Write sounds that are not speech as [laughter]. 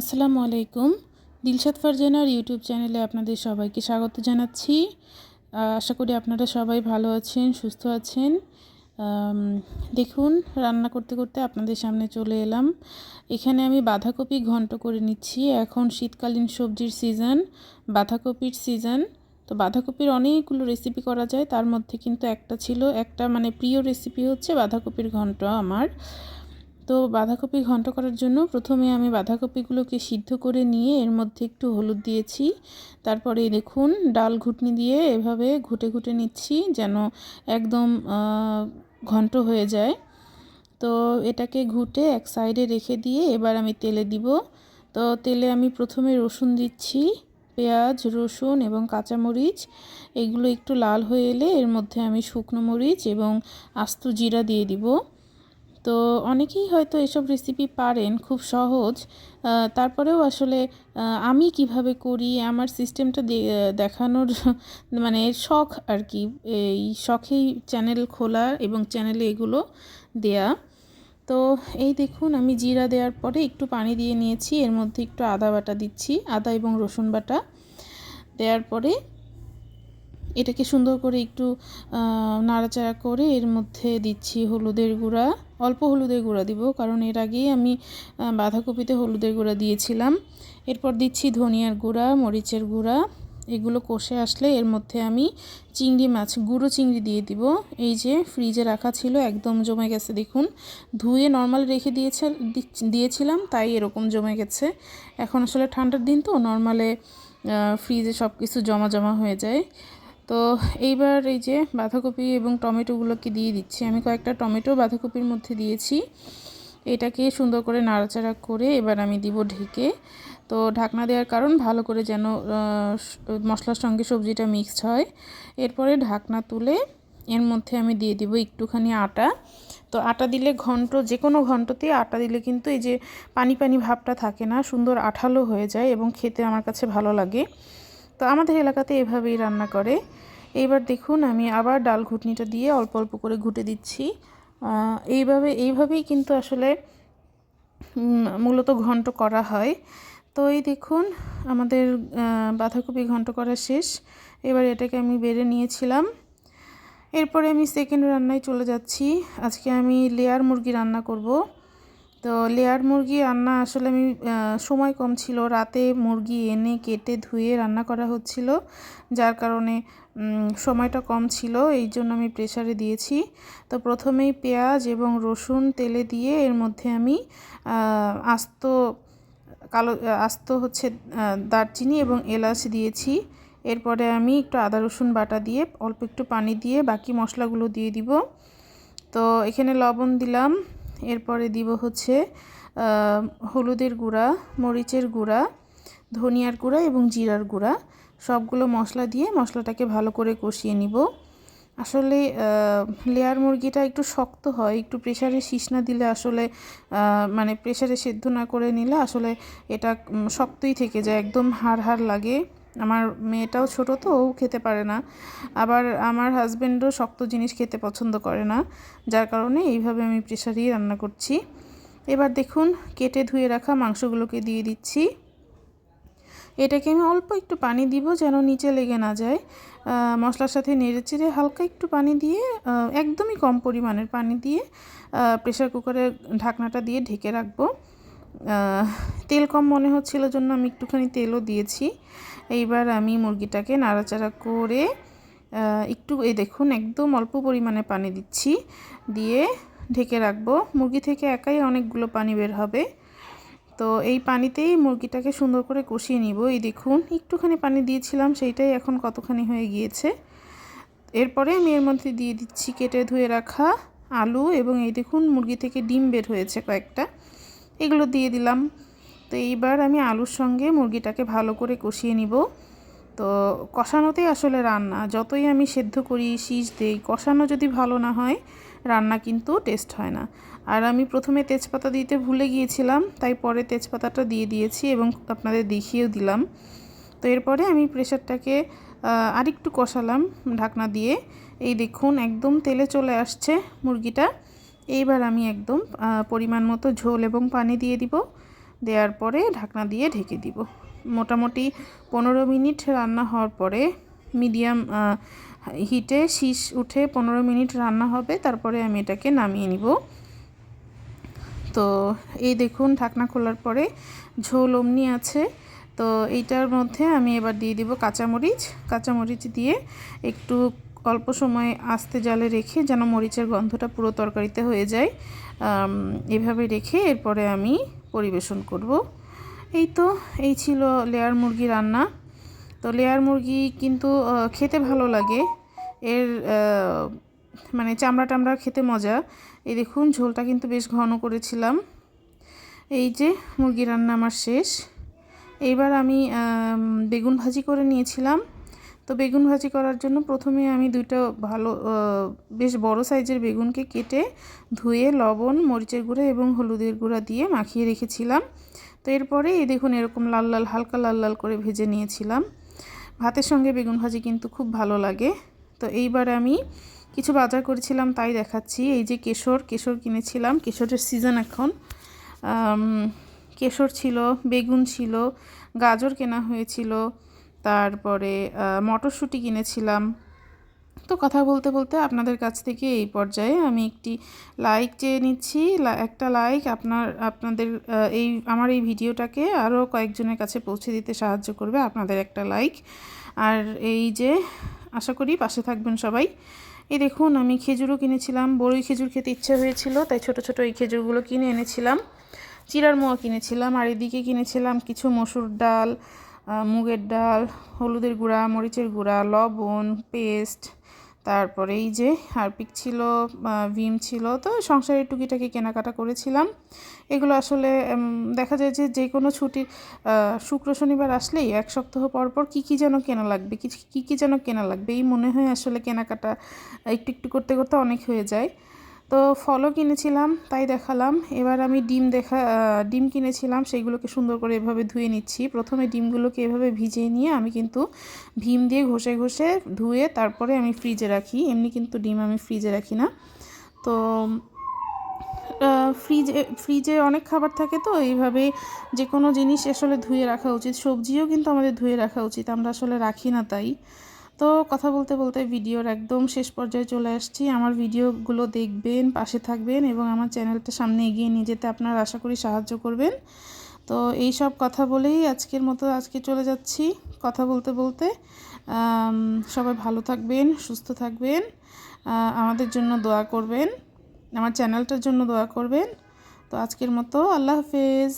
আসসালামু আলাইকুম। দিলশাদ ফারজানার ইউটিউব চ্যানেলে আপনাদের সবাইকে স্বাগত জানাচ্ছি। আশা করি আপনারা সবাই ভালো আছেন, সুস্থ আছেন। দেখুন, রান্না করতে করতে আপনাদের সামনে চলে এলাম। এখানে আমি বাঁধাকপি ঘন্ট করে নিচ্ছি। এখন শীতকালীন সবজির সিজন, বাঁধাকপির সিজন। তো বাঁধাকপির অনেকগুলো রেসিপি করা যায়। তার মধ্যে কিন্তু একটা ছিল, একটা মানে প্রিয় রেসিপি হচ্ছে বাঁধাকপির ঘন্ট আমার। তো বাঁধাকপি ঘন্ট করার জন্য প্রথমে আমি বাঁধাকপিগুলোকে সিদ্ধ করে নিয়ে এর মধ্যে একটু হলুদ দিয়েছি। তারপরে দেখুন, ডাল ঘুটনি দিয়ে এভাবে ঘুটে ঘুটে নিচ্ছি যেন একদম ঘন্ট হয়ে যায়। তো এটাকে ঘুটে এক সাইডে রেখে দিয়ে এবার আমি তেলে দিব। তো তেলে আমি প্রথমে রসুন দিচ্ছি, পেঁয়াজ, রসুন এবং কাঁচামরিচ। এগুলো একটু লাল হয়ে এলে এর মধ্যে আমি শুকনো মরিচ এবং আস্ত জিরা দিয়ে দিব। তো অনেকেই হয়তো এসব রেসিপি পারেন, খুব সহজ। তারপরেও আসলে আমি কীভাবে করি, আমার সিস্টেমটা দেখানোর [laughs] মানে শখ আর কি, এই শখেই চ্যানেল খোলা এবং চ্যানেলে এগুলো দেয়া। তো এই দেখুন, আমি জিরা দেওয়ার পরে একটু পানি দিয়ে নিয়েছি, এর মধ্যে একটু আদা বাটা দিচ্ছি, আদা এবং রসুন বাটা। দেওয়ার পরে এটাকে সুন্দর করে একটু নাড়াচাড়া করে এর মধ্যে দিচ্ছি হলুদের গুঁড়া। অল্প হলুদের গুঁড়া দিব, কারণ এর আগেই আমি বাঁধাকপিতে হলুদের গুঁড়া দিয়েছিলাম। এরপর দিচ্ছি ধনিয়ার গুঁড়া, মরিচের গুঁড়া। এগুলো কষে আসলে এর মধ্যে আমি চিংড়ি মাছ, গুঁড়ো চিংড়ি দিয়ে দিব। এই যে ফ্রিজে রাখা ছিল, একদম জমে গেছে, দেখুন। ধুয়ে নর্মাল রেখে দিয়েছে দিয়েছিলাম, তাই এরকম জমে গেছে। এখন আসলে ঠান্ডার দিন তো, নর্মালে ফ্রিজে সব কিছু জমা জমা হয়ে যায়। তো এইবার এই যে বাঁধাকপি এবং টমেটোগুলোকে দিয়ে দিচ্ছি। আমি কয়েকটা টমেটো বাঁধাকপির মধ্যে দিয়েছি। এটাকে সুন্দর করে নাড়াচাড়া করে এবার আমি দিব ঢেকে। তো ঢাকনা দেওয়ার কারণ ভালো করে যেন মশলার সঙ্গে সবজিটা মিক্সড হয়। এরপরে ঢাকনা তুলে এর মধ্যে আমি দিয়ে দিব একটুখানি আটা। তো আটা দিলে ঘন্ট যে কোনো ঘন্টতে আটা দিলে কিন্তু এই যে পানি পানি ভাবটা থাকে না, সুন্দর আঠালো হয়ে যায় এবং খেতে আমার কাছে ভালো লাগে। তো আমাদের এলাকাতে এভাবেই রান্না করে। এইবার দেখুন, আমি আবার ডাল ঘুটনিটা দিয়ে অল্প অল্প করে ঘুটে দিচ্ছি। এইভাবে, এইভাবেই কিন্তু আসলে মূলত ঘন্ট করা হয়। তো এই দেখুন, আমাদের বাঁধাকপি ঘন্ট করা শেষ। এবার এটাকে আমি বেড়ে নিয়েছিলাম। এরপরে আমি সেকেন্ড রান্নায় চলে যাচ্ছি। আজকে আমি লেয়ার মুরগি রান্না করব। তো লেয়ার মুরগি রান্না আসলে আমি সময় কম ছিল। রাতে মুরগি এনে কেটে ধুয়ে রান্না করা হচ্ছিল, যার কারণে সময়টা কম ছিল, এই জন্য আমি প্রেসারে দিয়েছি। তো প্রথমেই পেঁয়াজ এবং রসুন তেলে দিয়ে এর মধ্যে আমি আস্ত, কালো, আস্ত হচ্ছে দারচিনি এবং এলাচ দিয়েছি। এরপরে আমি একটু আদা, রসুন বাটা দিয়ে অল্প একটু পানি দিয়ে বাকি মশলাগুলো দিয়ে দিব। তো এখানে লবণ দিলাম। এরপরে দিব হচ্ছে হলুদের গুঁড়া, মরিচের গুঁড়া, ধনিয়ার গুঁড়া এবং জিরার গুঁড়া। সবগুলো মশলা দিয়ে মশলাটাকে ভালো করে কষিয়ে নিব। আসলে লেয়ার মুরগিটা একটু শক্ত হয়, একটু প্রেশারে শীষ না দিলে আসলে মানে প্রেশারে সেদ্ধ না করে নিলে আসলে এটা শক্তই থেকে যায়, একদম হাড় হাড় লাগে। আমার মেয়েটাও ছোট তো, ও খেতে পারে না। আবার আমার হাজব্যান্ডও শক্ত জিনিস খেতে পছন্দ করে না, যার কারণে এইভাবে আমি প্রেশারেই রান্না করছি। এবার দেখুন, কেটে ধুয়ে রাখা মাংসগুলোকে দিয়ে দিচ্ছি। এটাকে আমি অল্প একটু পানি দিব যেন নিচে লেগে না যায়। মশলার সাথে নেড়ে চেড়ে হালকা একটু পানি দিয়ে একদমই কম পরিমাণের পানি দিয়ে প্রেশার কুকারের ঢাকনাটা দিয়ে ঢেকে রাখব। তেল কম মনে হচ্ছিল জন্য আমি একটুখানি তেলও দিয়েছি। এইবার আমি মুরগিটাকে নাড়াচাড়া করে একটু, এই দেখুন, একদম অল্প পরিমাণে পানি দিচ্ছি। দিয়ে ঢেকে রাখব। মুরগি থেকে একাই অনেকগুলো পানি বের হবে। তো এই পানিতেই মুরগিটাকে সুন্দর করে কষিয়ে নিব। এই দেখুন, একটুখানি পানি দিয়েছিলাম, সেইটাই এখন কতখানি হয়ে গিয়েছে। এরপরে আমি এর মধ্যে দিয়ে দিচ্ছি কেটে ধুয়ে রাখা আলু এবং এই দেখুন, মুরগি থেকে ডিম বের হয়েছে কয়েকটা। এগুলো দিয়ে দিলাম। তো এইবার আমি আলুর সঙ্গে মুরগিটাকে ভালো করে কষিয়ে নিব। তো কষানোতেই আসলে রান্না, যতই আমি সেদ্ধ করি, শীষ দেই, কষানো যদি ভালো না হয়, রান্না কিন্তু টেস্ট হয় না। আর আমি প্রথমে তেজপাতা দিতে ভুলে গিয়েছিলাম, তাই পরে তেজপাতাটা দিয়ে দিয়েছি এবং আপনাদের দেখিয়েও দিলাম। তো এরপরে আমি প্রেশারটাকে আরেকটু কষালাম ঢাকনা দিয়ে। এই দেখুন, একদম তেলে চলে আসছে মুরগিটা। এইবার আমি একদম পরিমাণ মতো ঝোল এবং পানি দিয়ে দিব। দেওয়ার পরে ঢাকনা দিয়ে ঢেকে দিব। মোটামুটি পনেরো মিনিট রান্না হওয়ার পরে মিডিয়াম হিটে শীষ উঠে পনেরো মিনিট রান্না হবে, তারপরে আমি এটাকে নামিয়ে নিব। তো এই দেখুন, ঢাকনা খোলার পরে ঝোল অমনি আছে। তো এইটার মধ্যে আমি এবার দিয়ে দিব কাঁচামরিচ। কাঁচামরিচ দিয়ে একটু অল্প সময় আস্তে জালে রেখে যেন মরিচের গন্ধটা পুরো তরকারিতে হয়ে যায় এভাবে রেখে এরপরে আমি পরিবেশন করব। এই তো, এই ছিল লেয়ার মুরগি রান্না। তো লেয়ার মুরগি কিন্তু খেতে ভালো লাগে। এর মানে চামড়া টামড়া খেতে মজা। এই দেখুন, ঝোলটা কিন্তু বেশ ঘন করেছিলাম। এই যে, মুরগি রান্না আমার শেষ। এইবার আমি, বেগুন ভাজি করে নিয়েছিলাম। তো বেগুন ভাজি করার জন্য প্রথমে আমি দুইটা ভালো বেশ বড় সাইজের বেগুনকে কেটে ধুয়ে লবণ, মরিচের গুঁড়া এবং হলুদের গুঁড়া দিয়ে মাখিয়ে রেখেছিলাম। তো এরপরে এই দেখুন এরকম লাল লাল, হালকা লাল লাল করে ভেজে নিয়েছিলাম। ভাতের সঙ্গে বেগুন ভাজি কিন্তু খুব ভালো লাগে। তো এইবার আমি কিছু বাজার করেছিলাম তাই দেখাচ্ছি। এই যে কেশর কেশর কিনেছিলাম, কেশরের সিজন এখন। কেশর ছিল, বেগুন ছিল, গাজর কেনা হয়েছিল তারপরে মটরশুঁটি কিনেছিলাম। তো কথা বলতে বলতে আপনাদের কাছ থেকে এই পর্যায়ে আমি একটি লাইক চেয়ে নিচ্ছি। একটা লাইক আপনার, আপনাদের এই, আমার এই ভিডিওটাকে আরও কয়েকজনের কাছে পৌঁছে দিতে সাহায্য করবে আপনাদের একটা লাইক আর এই যে, আশা করি পাশে থাকবেন সবাই। এই দেখুন, আমি খেজুরও কিনেছিলাম। বড়ই খেজুর খেতে ইচ্ছে হয়েছিল, তাই ছোট ছোট এই খেজুরগুলো কিনে এনেছিলাম। চিরার মোয়া কিনেছিলাম। আর এদিকে কিনেছিলাম কিছু মসুর ডাল মুগের ডাল, হলুদের গুঁড়া, মরিচের গুঁড়া, লবণ, পেস্ট, তারপরে এই যে হারপিক ছিল ভিম ছিল, তো সংসারের টুকিটাকি কেনাকাটা করেছিলাম। এগুলো আসলে দেখা যায় যে যে কোনো ছুটির শুক্র, শনিবার আসলেই এক সপ্তাহ পর পর কী কী যেন কেনা লাগবে কী কী যেন কেনা লাগবে, এই মনে হয় আসলে কেনাকাটা একটু একটু করতে করতে অনেক হয়ে যায়। তো ফলও কিনেছিলাম, তাই দেখালাম। এবার আমি ডিম দেখা ডিম কিনেছিলাম, সেইগুলোকে সুন্দর করে এভাবে ধুয়ে নিচ্ছি। প্রথমে ডিমগুলোকে এভাবে ভিজিয়ে নিয়ে আমি কিন্তু ভীম দিয়ে ঘষে ঘষে ধুয়ে তারপরে আমি ফ্রিজে রাখি। এমনি কিন্তু ডিম আমি ফ্রিজে রাখি না। তো ফ্রিজে ফ্রিজে অনেক খাবার থাকে তো, এইভাবে যে কোনো জিনিস আসলে ধুয়ে রাখা উচিত। সবজিও কিন্তু আমাদের ধুয়ে রাখা উচিত, আমরা আসলে রাখি না তাই। তো কথা বলতে বলতে ভিডিওর একদম শেষ পর্যায়ে চলে আসছি। আমার ভিডিওগুলো দেখবেন, পাশে থাকবেন এবং আমার চ্যানেলটা সামনে এগিয়ে নিয়ে যেতে আপনারা আশা করি সাহায্য করবেন। তো এই সব কথা বলেই আজকের মতো আজকে চলে যাচ্ছি কথা বলতে বলতে। সবাই ভালো থাকবেন, সুস্থ থাকবেন আমাদের জন্য দোয়া করবেন, আমার চ্যানেলটার জন্য দোয়া করবেন। তো আজকের মতো আল্লাহ হাফেজ।